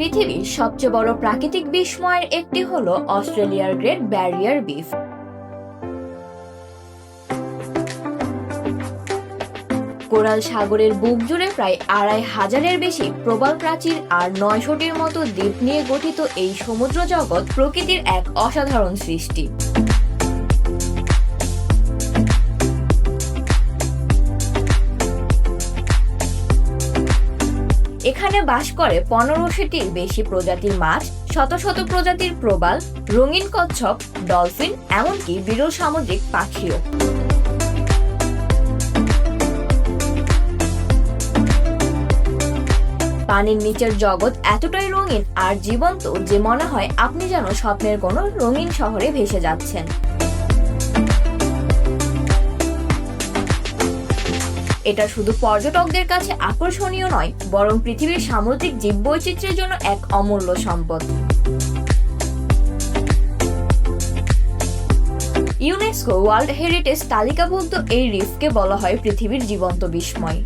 পৃথিবীর সবচেয়ে বড় প্রাকৃতিক বিস্ময়ের একটি হল অস্ট্রেলিয়ার গ্রেট ব্যারিয়ার বিফ কোরাল সাগরের বুক জুড়ে প্রায় আড়াই হাজারের বেশি প্রবাল প্রাচীর আর নয়শটির মতো দ্বীপ নিয়ে গঠিত এই সমুদ্র জগৎ প্রকৃতির এক অসাধারণ সৃষ্টি। এখানে বাস করে পনেরোশোটির বেশি প্রজাতির মাছ, শত শত প্রজাতির প্রবাল, রঙিন কচ্ছপ, ডলফিন, এমনকি বিরল সামুদ্রিক পাখিও। পানির নিচের জগৎ এতটাই রঙিন আর জীবন্ত যে মনে হয় আপনি যেন স্বপ্নের কোনো রঙিন শহরে ভেসে যাচ্ছেন। এটা শুধু পর্যটকদের কাছে আকর্ষণীয় নয়, বরং পৃথিবীর সামুদ্রিক জীববৈচিত্র্যের জন্য এক অমূল্য সম্পদ। ইউনেস্কো ওয়ার্ল্ড হেরিটেজ তালিকাভুক্ত এই রিফকে বলা হয় পৃথিবীর জীবন্ত বিস্ময়।